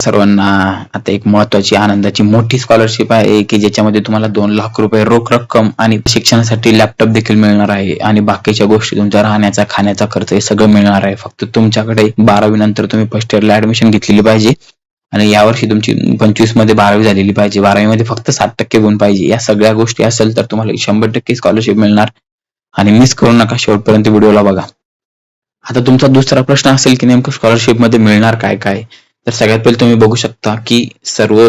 सर्वांना आता एक महत्वाची आनंदाची मोठी स्कॉलरशिप आहे की ज्याच्यामध्ये तुम्हाला दोन लाख रुपये रोख रक्कम आणि शिक्षणासाठी लॅपटॉप देखील मिळणार आहे. आणि बाकीच्या गोष्टी तुमच्या राहण्याचा खाण्याचा खर्च हे सगळं मिळणार आहे. फक्त तुमच्याकडे बारावी नंतर तुम्ही फर्स्ट इयरला ऍडमिशन घेतलेली पाहिजे. आणि यावर्षी तुमची पंचवीसमध्ये बारावी झालेली पाहिजे. बारावी मध्ये फक्त सात टक्के गुण पाहिजे. या सगळ्या गोष्टी असेल तर तुम्हाला शंभर टक्के स्कॉलरशिप मिळणार. आणि मिस करू नका शेवटपर्यंत व्हिडिओला बघा. आता तुमचा दुसरा प्रश्न असेल की नेमकं स्कॉलरशिपमध्ये मिळणार काय काय? तर सगळ्यात पहिले तुम्ही बघू शकता की सर्व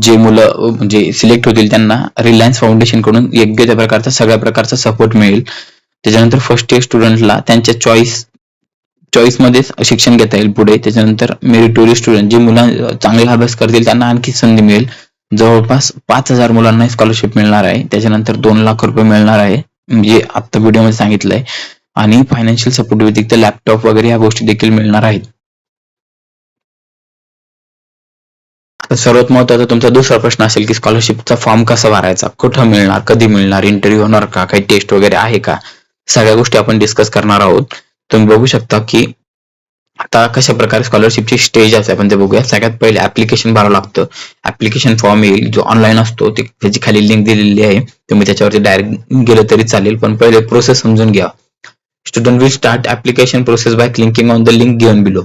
जे मुलं म्हणजे सिलेक्ट होतील त्यांना रिलायन्स फाउंडेशनकडून योग्य त्या प्रकारचा सगळ्या प्रकारचा सपोर्ट मिळेल. त्याच्यानंतर फर्स्ट इयर स्टुडंटला त्यांच्या चॉईस चॉईस मध्येच शिक्षण घेता येईल पुढे. त्याच्यानंतर मेरिटोरियस स्टुडंट जे मुलं चांगला अभ्यास करतील त्यांना आणखी संधी मिळेल. जवळपास पाच हजार मुलांना स्कॉलरशिप मिळणार आहे. त्याच्यानंतर दोन लाख रुपये मिळणार आहे म्हणजे आता व्हिडिओमध्ये सांगितलंय. आणि फायनान्शियल सपोर्ट व्यतिरिक्त लॅपटॉप वगैरे ह्या गोष्टी देखील मिळणार आहेत. सर्वात महत्त्वाचा तुमचा दुसरा प्रश्न असेल की स्कॉलरशिपचा फॉर्म कसा भरायचा? कुठं मिळणार? कधी मिळणार? इंटरव्ह्यू होणार का? काही टेस्ट वगैरे आहे का? सगळ्या गोष्टी आपण डिस्कस करणार आहोत. तुम्ही बघू शकता की आता कशा प्रकारे स्कॉलरशिपची स्टेज असते आपण ते बघूया. सगळ्यात पहिले ऍप्लिकेशन भरावं लागतं. ऍप्लिकेशन फॉर्म येईल जो ऑनलाईन असतो त्याची खाली लिंक दिलेली आहे. तुम्ही त्याच्यावरती डायरेक्ट गेलं तरी चालेल पण पहिले प्रोसेस समजून घ्या. Student will start application process by clicking on the link given below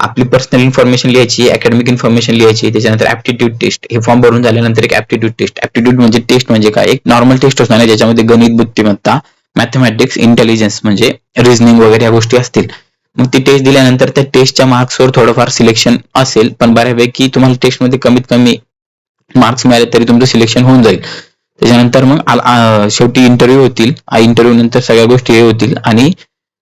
आपली पर्सनल इन्फॉर्मेशन लिहायची अकॅडमिक इन्फॉर्मेशन लिहायची त्याच्यानंतर ऍप्टिट्यूड टेस्ट हे फॉर्म भरून झाल्यानंतर एक ऍप्टिट्यूड टेस्ट ऍप्टिट्यूड म्हणजे टेस्ट म्हणजे काय? एक नॉर्मल टेस्ट असणार ज्याच्यामध्ये गणित बुद्धिमत्ता मॅथमॅटिक्स इंटेलिजन्स म्हणजे रिझनिंग वगैरे या गोष्टी असतील. मग ती टेस्ट दिल्यानंतर त्या टेस्टच्या मार्क्सवर थोडंफार सिलेक्शन असेल पण बऱ्यापैकी तुम्हाला टेस्टमध्ये कमीत कमी मार्क्स मिळाले तरी तुमचं सिलेक्शन होऊन जाईल. त्याच्यानंतर मग शेवटी इंटरव्ह्यू होतील. इंटरव्ह्यू नंतर सगळ्या गोष्टी हे होतील आणि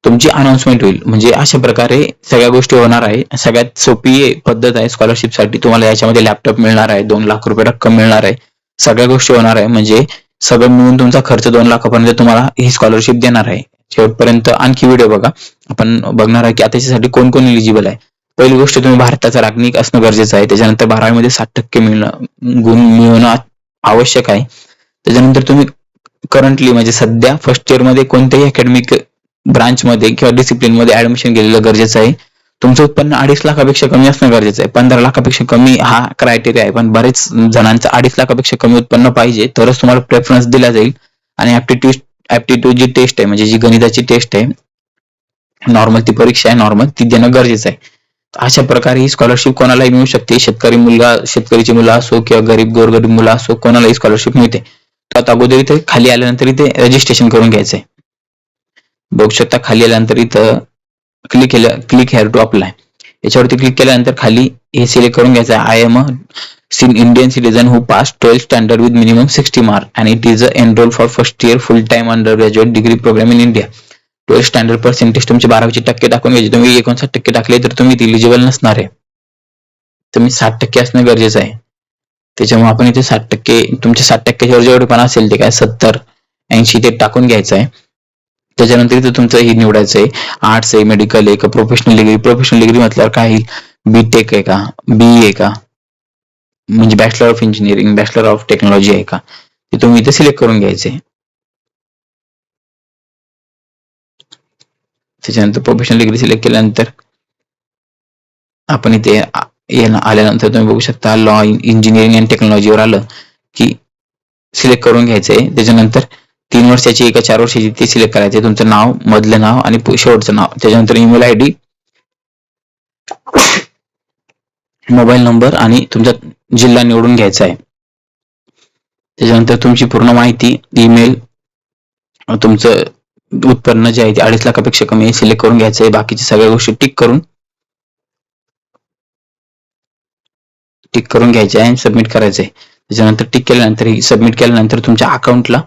तुमची अनाउन्समेंट होईल. म्हणजे अशा प्रकारे सगळ्या गोष्टी होणार आहे. सगळ्यात सोपी पद्धत आहे स्कॉलरशिपसाठी. तुम्हाला याच्यामध्ये लॅपटॉप मिळणार आहे. दोन लाख रुपये रक्कम मिळणार आहे. सगळ्या गोष्टी होणार आहे. म्हणजे सगळं मिळून तुमचा खर्च दोन लाखापर्यंत तुम्हाला ही स्कॉलरशिप देणार आहे. शेवटपर्यंत आणखी व्हिडिओ बघा. आपण बघणार आहे की आता त्याच्यासाठी कोण कोण एलिजिबल आहे. पहिली गोष्ट तुम्ही भारताचा नागरिक असणं गरजेचं आहे. त्याच्यानंतर बारावीमध्ये साठ टक्के मिळणं गुण मिळवणं आवश्यक आहे. त्याच्यानंतर तुम्ही करंटली म्हणजे सध्या फर्स्ट इयरमध्ये कोणत्याही अकॅडमिक ब्रांचमध्ये किंवा डिसिप्लिनमध्ये ऍडमिशन केलेलं गरजेचं आहे. तुमचं उत्पन्न अडीच लाखापेक्षा कमी असणं गरजेचं आहे. पंधरा लाखापेक्षा कमी हा क्रायटेरिया आहे. पण बरेच जणांचं अडीच लाखापेक्षा कमी उत्पन्न पाहिजे तरच तुम्हाला प्रेफरन्स दिला जाईल. आणि ऍप्टिट्यूड ऍप्टिट्यूड जी टेस्ट आहे म्हणजे जी गणिताची टेस्ट आहे नॉर्मल ती परीक्षा आहे नॉर्मल ती देणं गरजेचं आहे. अशा प्रकारे ही स्कॉलरशिप कोणालाही मिळू शकते. शेतकरी मुलगा शेतकरीची मुलं असो किंवा गरीब गोरगरीब मुलं असो कोणालाही स्कॉलरशिप मिळते. तर आता अगोदर इथे खाली आल्यानंतर इथे रजिस्ट्रेशन करून घ्यायचंय. बघू शकता खाली आल्यानंतर इथं क्लिक केलं क्लिक हेअर टू अप्लाय याच्यावरती क्लिक केल्यानंतर खाली हे सिलेक्ट करून घ्यायचं I am a sin Indian citizen who pass twelfth standard with minimum sixty mark and it is a enrol for first year full time under graduate degree program in India twelfth standard percentage तुमचे बारावीचे टक्के टाकून घ्यायचे. तुम्ही एकोणसाठ टक्के टाकले तर तुम्ही इलिजिबल नसणार आहे. तुम्ही साठ टक्के असणं गरजेचं आहे. त्याच्यामुळे आपण इथे साठ टक्के तुमच्या साठ टक्क्याच्यावर जेवढे पण असेल ते काय सत्तर ऐंशी ते टाकून घ्यायचं आहे. त्याच्यानंतर इथे तुमचं हे निवडायचं आहे आर्ट्स आहे मेडिकल आहे का प्रोफेशनल डिग्री प्रोफेशनल डिग्री म्हटल्यावर काय बी टेक आहे का? बी आहे का? म्हणजे bachelor of engineering bachelor of technology आहे का? ते तुम्ही इथे सिलेक्ट करून घ्यायचे त्याच्यानंतर प्रोफेशनल डिग्री सिलेक्ट केल्यानंतर आपण इथे आल्यानंतर तुम्ही बघू शकता लॉ इंजिनिअरिंग अँड टेक्नॉलॉजीवर आलं की सिलेक्ट करून घ्यायचंय. त्याच्यानंतर तीन वर्षाची एका चार वर्षाची ते सिलेक्ट करायचे. तुमचं नाव मधलं नाव आणि शेवटचं नाव. त्याच्यानंतर email I D mobile number आणि तुमचा जिल्हा निवडून घ्यायचा आहे. त्याच्यानंतर तुमची पूर्ण माहिती ईमेल तुमचं उत्पन्न जे आहे ते अडीच लाखापेक्षा कमी सिलेक्ट करून घ्यायचं आहे. बाकीच्या सगळ्या गोष्टी टिक करून टिक करून घ्यायचे आहे आणि सबमिट करायचं आहे. त्याच्यानंतर टिक केल्यानंतर सबमिट केल्यानंतर तुमच्या अकाउंटला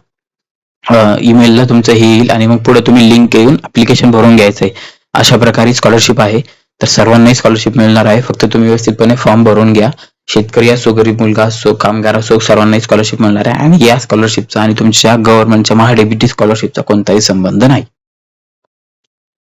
ईमेलला तुमचं हे येईल आणि मग पुढे तुम्ही लिंक येऊन अप्लिकेशन भरून घ्यायचं आहे. अशा प्रकारे स्कॉलरशिप आहे. तर सर्वांनाही स्कॉलरशिप मिळणार आहे. फक्त तुम्ही व्यवस्थितपणे फॉर्म भरून घ्या. शेतकरी असो गरीब मुलगा असो कामगार असो सर्वांनाही स्कॉलरशिप मिळणार आहे. आणि या स्कॉलरशिपचा आणि तुमच्या गव्हर्नमेंटच्या महाडेबिटी स्कॉलरशिपचा कोणताही संबंध नाही.